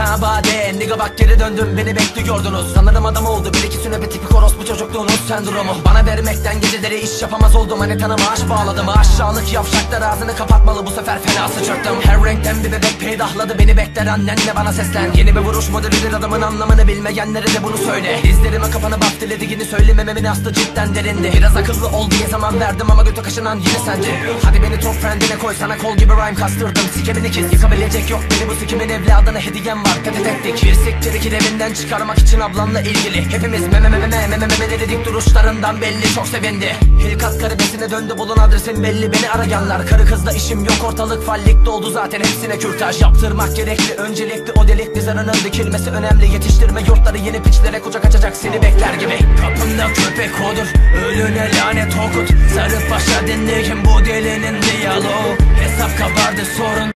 ha bade Nigga bak geri döndüm beni bekliyordunuz. Sanırım adam oldu bir iki bir tipik orospu çocukluğunuz sendromu. Bana vermekten geceleri iş yapamaz oldum. Manetana maaş bağladım. Aşağılık yavşaklar ağzını kapatmalı. Bu sefer fena sıçırttım Her renkten bir bebek peydahladı. Beni bekler annenle bana seslen. Yeni bir vuruş modelidir adamın anlamını bilmeyenlere de bunu söyle. Dizlerime kapanı bak dilediğini söylemememin aslı cidden derindi. Biraz akıllı ol diye zaman verdim ama götü kaşınan yine sendin Hadi beni top friendine koy sana kol gibi rhyme kastırdım. Sikemin ikiz yıkabilecek yok. Beni bu sikimin evladına hediyem var. Tetet ettik bir siktir iki çıkarmak için ablamla ilgili. Hepimiz meme meme meme meme meme dedik duruşlarından belli çok sevindi. Hilkat karibesine döndü bulun adresin belli beni arayanlar Karı kızla işim yok ortalık fallik doldu zaten hepsine kürtaj. Yaptırmak gerekli öncelikli o delikli zarının dikilmesi önemli Yetiştirme yurtları yeni piçlere kucak açacak seni bekler gibi. Kapında köpek odur ölüne lanet okut. Sarı paşa dinleyin bu delinin diyaloğu. Hesap kabardı sorun